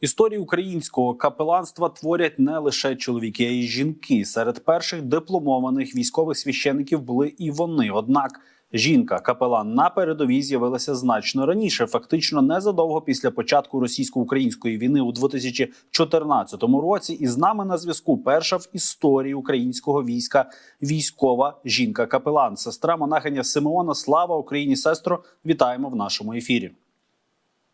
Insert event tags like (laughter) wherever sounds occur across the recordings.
Історію українського капеланства творять не лише чоловіки, а й жінки. Серед перших дипломованих військових священиків були і вони. Однак жінка капелан на передовій з'явилася значно раніше, фактично незадовго після початку російсько-української війни у 2014 році. І з нами на зв'язку перша в історії українського війська військова жінка капелан, сестра монахиня Симеона. Слава Україні, сестро! Вітаємо в нашому ефірі.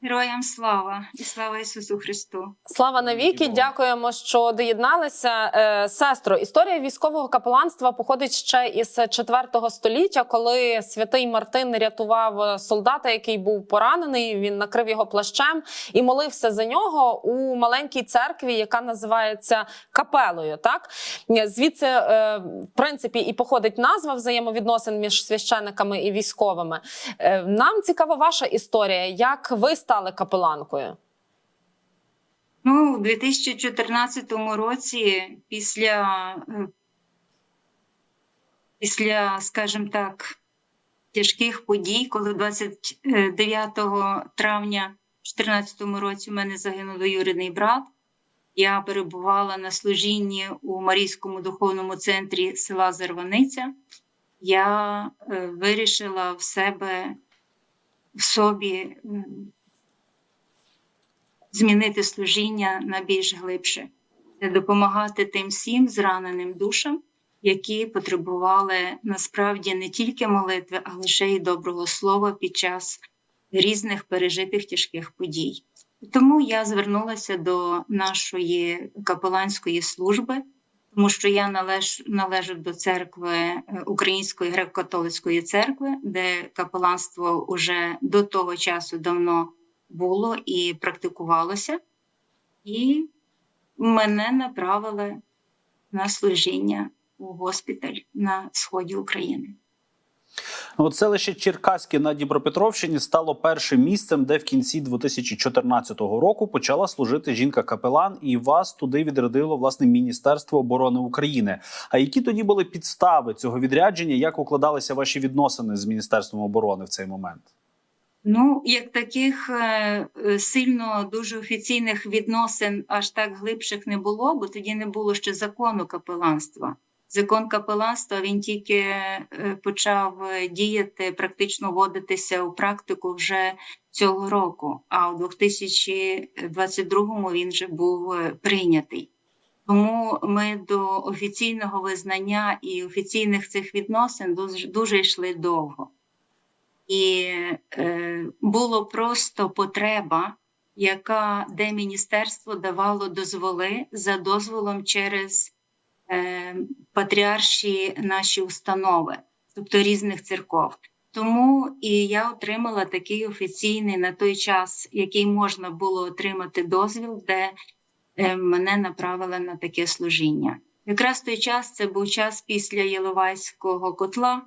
Героям слава і слава Ісусу Христу. Слава навіки, дякуємо, що доєдналися. Е, Сестро, історія військового капеланства походить ще із 4 століття, коли святий Мартин рятував солдата, який був поранений. Він накрив його плащем і молився за нього у маленькій церкві, яка називається капелою. Так звідси, е, в принципі, і походить назва взаємовідносин між священниками і військовими. Е, Нам цікава ваша історія. Як ви стали капеланкою? Ну, у 2014 році, після, е, після, скажімо так, тяжких подій, коли 29 травня 2014 році у мене загинув двоюрідний брат, я перебувала на служінні у Марійському духовному центрі села Зарваниця. Я е, вирішила в себе в собі змінити служіння на більш глибше, це допомагати тим всім зраненим душам, які потребували насправді не тільки молитви, а лише й доброго слова під час різних пережитих тяжких подій. Тому я звернулася до нашої капеланської служби, тому що я належ, належу до церкви е, Української греко-католицької церкви, де капеланство уже до того часу давно було і практикувалося, і мене направили на служіння у госпіталь на сході України. От селище Черкаське на Дніпропетровщині стало першим місцем, де в кінці 2014 року почала служити жінка-капелан, і вас туди відрядило власне Міністерство оборони України. А які тоді були підстави цього відрядження? Як укладалися ваші відносини з Міністерством оборони в цей момент? Ну, як таких е, е, сильно дуже офіційних відносин, аж так глибших не було, бо тоді не було ще закону капеланства. Закон капеланства він тільки е, почав діяти, практично вводитися у практику вже цього року. А у 2022 він вже був прийнятий. Тому ми до офіційного визнання і офіційних цих відносин дуже, дуже йшли довго. І е, було просто потреба, яка де міністерство давало дозволи за дозволом через е, патріарші наші установи, тобто різних церков. Тому і я отримала такий офіційний на той час, який можна було отримати дозвіл, де е, мене направили на таке служіння. Якраз той час це був час після Єловайського котла.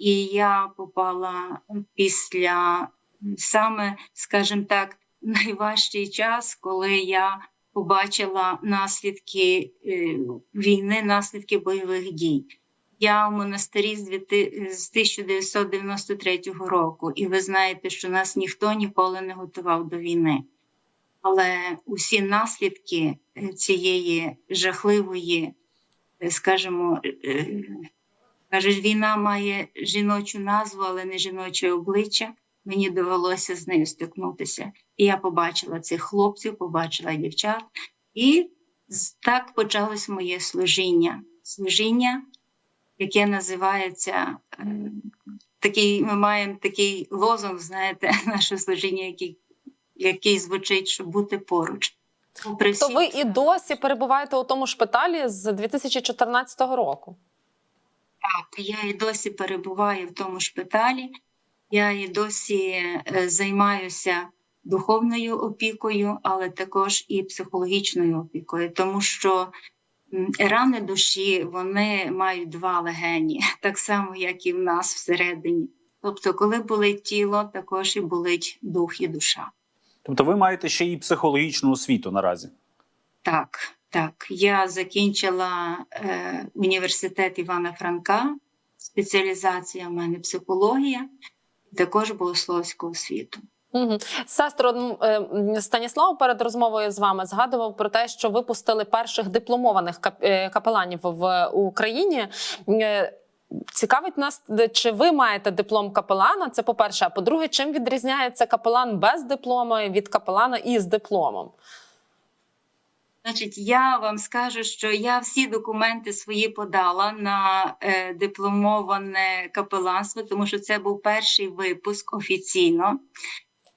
І я попала після саме, скажімо так, (laughs) найважчий час, коли я побачила наслідки е, війни, наслідки бойових дій. Я в монастирі з 1993 року, і ви знаєте, що нас ніхто ніколи не готував до війни. Але усі наслідки е, цієї жахливої, е, скажімо, Кажуть, війна має жіночу назву, але не жіноче обличчя. Мені довелося з нею стикнутися. І я побачила цих хлопців, побачила дівчат. І так почалось моє служіння. Служіння, яке називається е, такий, ми маємо такий лозунг, знаєте, (laughs) наше служіння, який, який звучить, щоб бути поруч. Попри То всі ви і досі перебуваєте у тому шпиталі з 2014 року. Так, я і досі перебуваю в тому шпиталі, я і досі е, займаюся духовною опікою, але також і психологічною опікою, тому що рани душі вони мають два легені, (laughs) так само, як і в нас всередині. Тобто, коли болить тіло, також і болить дух і душа. Тобто, ви маєте ще й психологічну освіту наразі. Так, так. Я закінчила е, університет Івана Франка, спеціалізація в мене психологія, також богословську освіту. Угу. Сестро м, е, Станіслав перед розмовою з вами згадував про те, що випустили перших дипломованих е, капеланів в Україні. Е, Цікавить нас, чи ви маєте диплом капелана? Це по-перше. А по-друге, чим відрізняється капелан без диплому від капелана із дипломом? Значить, я вам скажу, що я всі документи свої подала на е, дипломоване капеланство, тому що це був перший випуск офіційно.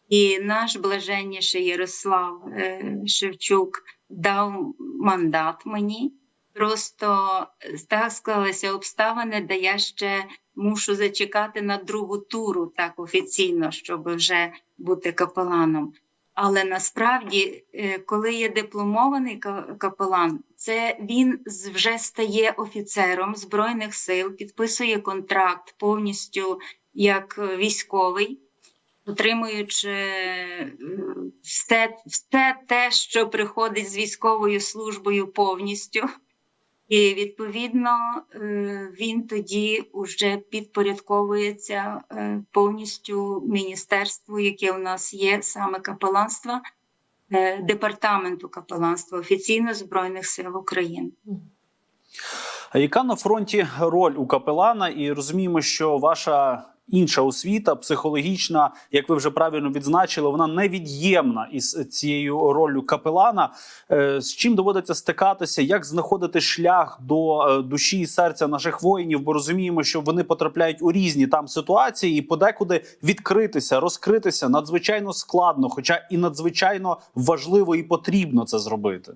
І наш блаженніший Ярослав е, Шевчук дав мандат мені. Просто е, так склалися обставини, де я ще мушу зачекати на другу туру так офіційно, щоб вже бути капеланом. Але насправді, е, коли є дипломований капелан, це він вже стає офіцером збройних сил, підписує контракт повністю як е, військовий, отримуючи е, все, все те, що приходить з військовою службою повністю. І відповідно е, він тоді вже підпорядковується е, повністю міністерству, яке у нас є, саме капеланства, е, департаменту капеланства офіційно Збройних сил України. А яка на фронті роль у капелана? І розуміємо, що ваша інша освіта, психологічна, як ви вже правильно відзначили, вона невід'ємна із цією роллю капелана. Е, З чим доводиться стикатися, як знаходити шлях до е, душі і серця наших воїнів? Бо розуміємо, що вони потрапляють у різні там ситуації, і подекуди відкритися, розкритися надзвичайно складно, хоча і надзвичайно важливо і потрібно це зробити.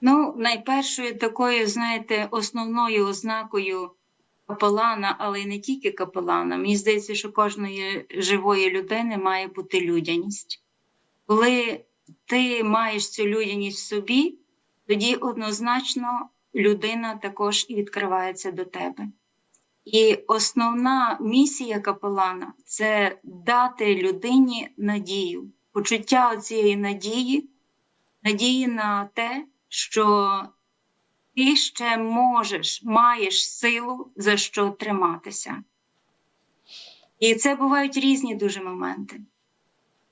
Ну, найпершою такою, знаєте, основною ознакою капелана, але й не тільки капелана, мені здається, що кожної живої людини має бути людяність. Коли ти маєш цю людяність в собі, тоді однозначно людина також і відкривається до тебе. І основна місія капелана це дати людині надію, почуття цієї надії, надії на те, що ти ще можеш, маєш силу за що триматися. І це бувають різні дуже моменти.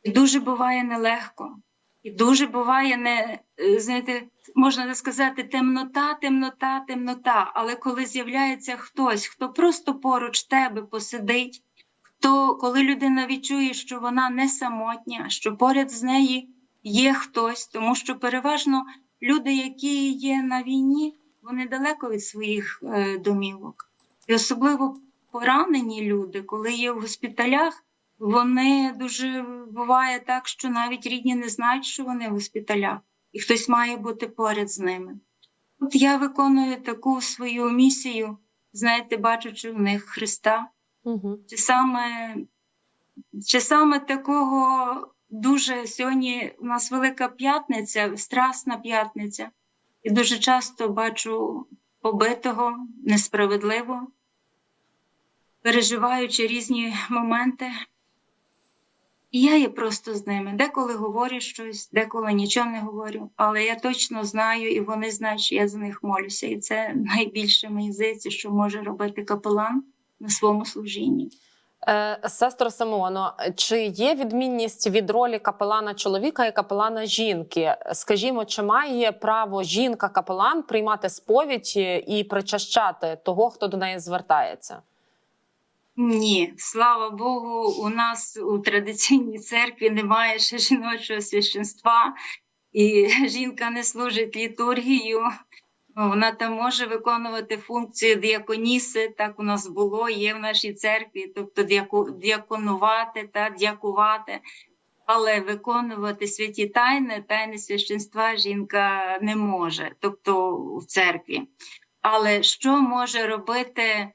І дуже буває нелегко. І дуже буває не, е, знаєте, можна сказати, темнота, темнота, темнота. Але коли з'являється хтось, хто просто поруч тебе посидить, хто, коли людина відчує, що вона не самотня, що поряд з нею є хтось, тому що переважно люди, які є на війні, вони далеко від своїх е, домівок. І особливо поранені люди, коли є в госпіталях, вони дуже буває так, що навіть рідні не знають, що вони в госпіталях, і хтось має бути поряд з ними. От я виконую таку свою місію, знаєте, бачучи в них Христа, Угу. чи саме, чи саме такого дуже сьогодні у нас Велика П'ятниця, Страсна п'ятниця, і дуже часто бачу побитого, несправедливо, переживаючи різні моменти. І я є просто з ними. Деколи говорю щось, деколи нічого не говорю, але я точно знаю, і вони знають, що я за них молюся. І це найбільше мені здається, що може робити капелан на своєму служінні. Е, Сестро Симоно, чи є відмінність від ролі капелана чоловіка і капелана жінки? Скажімо, чи має право жінка-капелан приймати сповідь і причащати того, хто до неї звертається? Ні, слава Богу, у нас у традиційній церкві немає ще жіночого священства, і жінка не служить літургію. Вона там може виконувати функцію діаконіси, так у нас було, є в нашій церкві, тобто діаконувати та дякувати. Але виконувати святі тайни, тайни священства жінка не може, тобто в церкві. Але що може робити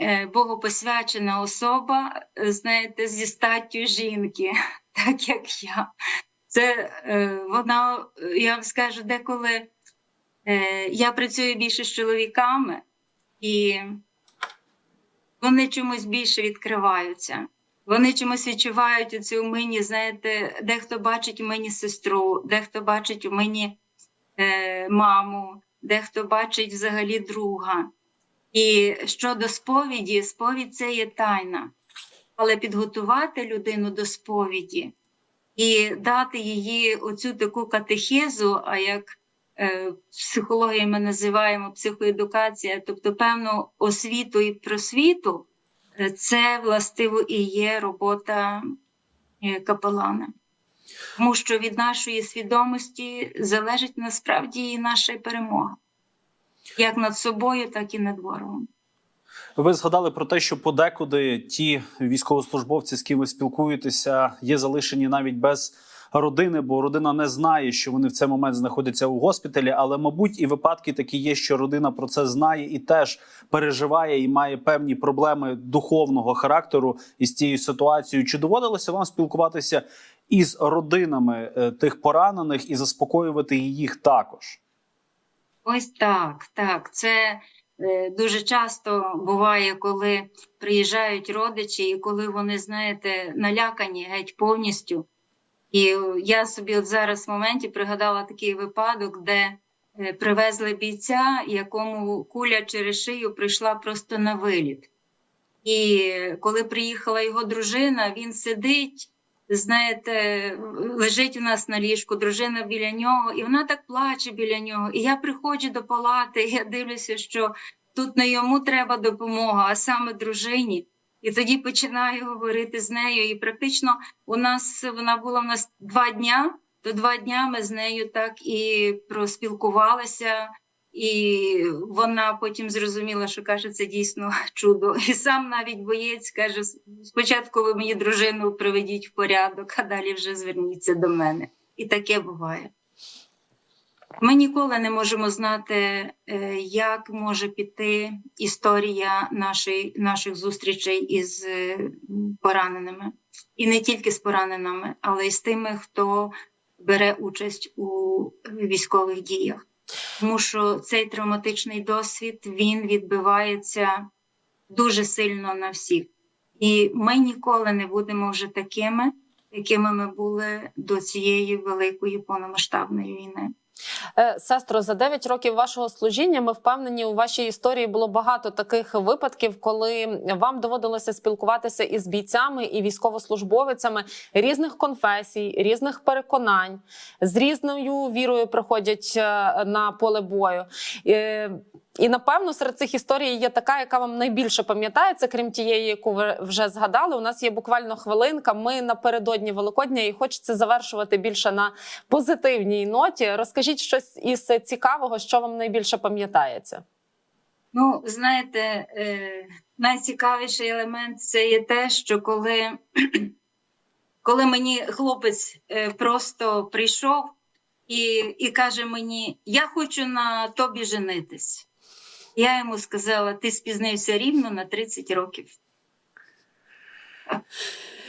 е, богопосвячена особа, знаєте, зі статтю жінки, (laughs) так як я? Це е, вона, я вам скажу, деколи я працюю більше з чоловіками, і вони чомусь більше відкриваються. Вони чомусь відчувають оцю в мені, знаєте, дехто бачить у мені сестру, дехто бачить у мені е, маму, дехто бачить взагалі друга. І щодо сповіді, сповідь це є тайна. але підготувати людину до сповіді і дати їй оцю таку катехезу, а як е, психології ми називаємо психоедукація, тобто певну освіту і просвіту, е, це властиво і є робота е, капелана. Тому що від нашої свідомості залежить насправді і наша перемога, як над собою, так і над ворогом. Ви згадали про те, що подекуди ті військовослужбовці, з ким ви спілкуєтеся, є залишені навіть без родини, бо родина не знає, що вони в цей момент знаходяться у госпіталі. Але, мабуть, і випадки такі є, що родина про це знає і теж переживає і має певні проблеми духовного характеру із цією ситуацією. Чи доводилося вам спілкуватися із родинами е, тих поранених і заспокоювати їх також? Ось так, так. Це е, дуже часто буває, коли приїжджають родичі, і коли вони, знаєте, налякані геть повністю. І я собі от зараз в моменті пригадала такий випадок, де е, привезли бійця, якому куля через шию прийшла просто на виліт. І коли приїхала його дружина, він сидить, знаєте, лежить у нас на ліжку, дружина біля нього, і вона так плаче біля нього. І я приходжу до палати, і я дивлюся, що тут не йому треба допомога, а саме дружині. І тоді починаю говорити з нею. І практично у нас вона була в нас два дня. То два дня ми з нею так і проспілкувалися, і вона потім зрозуміла, що каже, це дійсно (laughs) чудо. І сам навіть боєць каже: спочатку ви мені дружину приведіть в порядок, а далі вже зверніться до мене. І таке буває. Ми ніколи не можемо знати, е, як може піти історія нашої, наших зустрічей із е, пораненими. І не тільки з пораненими, але й з тими, хто бере участь у військових діях. Тому що цей травматичний досвід він відбивається дуже сильно на всіх. І ми ніколи не будемо вже такими, якими ми були до цієї великої повномасштабної війни. Е, Сестро, за 9 років вашого служіння ми впевнені, у вашій історії було багато таких випадків, коли вам доводилося спілкуватися із бійцями і військовослужбовцями різних конфесій, різних переконань, з різною вірою приходять е, на поле бою. Е, І напевно серед цих історій є така, яка вам найбільше пам'ятається, крім тієї, яку ви вже згадали. У нас є буквально хвилинка. Ми напередодні Великодня і хочеться завершувати більше на позитивній ноті. Розкажіть щось із цікавого, що вам найбільше пам'ятається. Ну, знаєте, е, найцікавіший елемент це є те, що коли, (clears throat) коли мені хлопець е, просто прийшов і, і каже мені: Я хочу на тобі женитись. Я йому сказала: ти спізнився рівно на 30 років.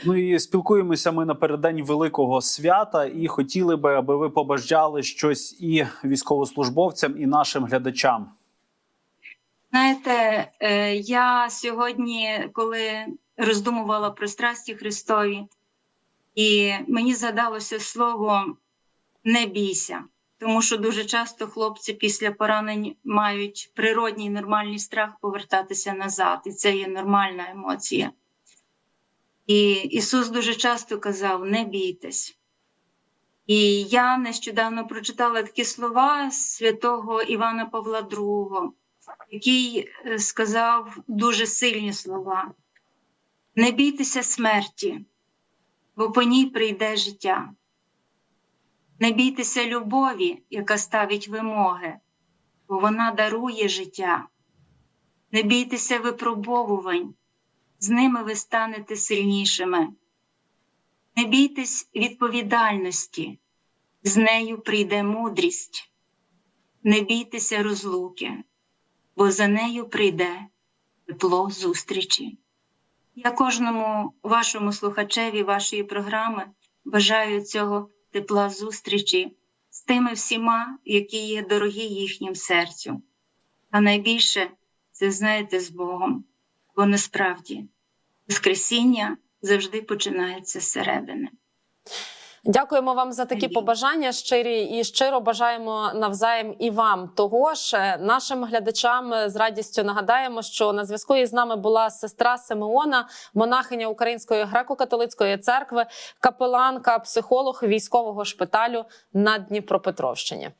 Ну і спілкуємося ми напередодні великого свята, і хотіли би, аби ви побажали щось і військовослужбовцям, і нашим глядачам. Знаєте, е, я сьогодні, коли роздумувала про страсті Христові, і мені згадалося слово не бійся, тому що дуже часто хлопці після поранень мають природній нормальний страх повертатися назад, і це є нормальна емоція. І Ісус дуже часто казав: не бійтесь. І я нещодавно прочитала такі слова святого Івана Павла II, який е, сказав дуже сильні слова: не бійтеся смерті, бо по ній прийде життя. Не бійтеся любові, яка ставить вимоги, бо вона дарує життя. Не бійтеся випробовувань, з ними ви станете сильнішими. Не бійтесь відповідальності, з нею прийде мудрість. Не бійтеся розлуки, бо за нею прийде тепло зустрічі. Я кожному вашому слухачеві вашої програми бажаю цього тепла зустрічі з тими всіма, які є дорогі їхнім серцю. А найбільше це знаєте з Богом, бо насправді Воскресіння завжди починається зсередини. Дякуємо вам за такі побажання щирі і щиро бажаємо навзаєм і вам. Того ж е, нашим глядачам е, з радістю нагадаємо, що на зв'язку із нами була сестра Симеона, монахиня Української греко-католицької церкви, капеланка, психолог військового шпиталю на Дніпропетровщині.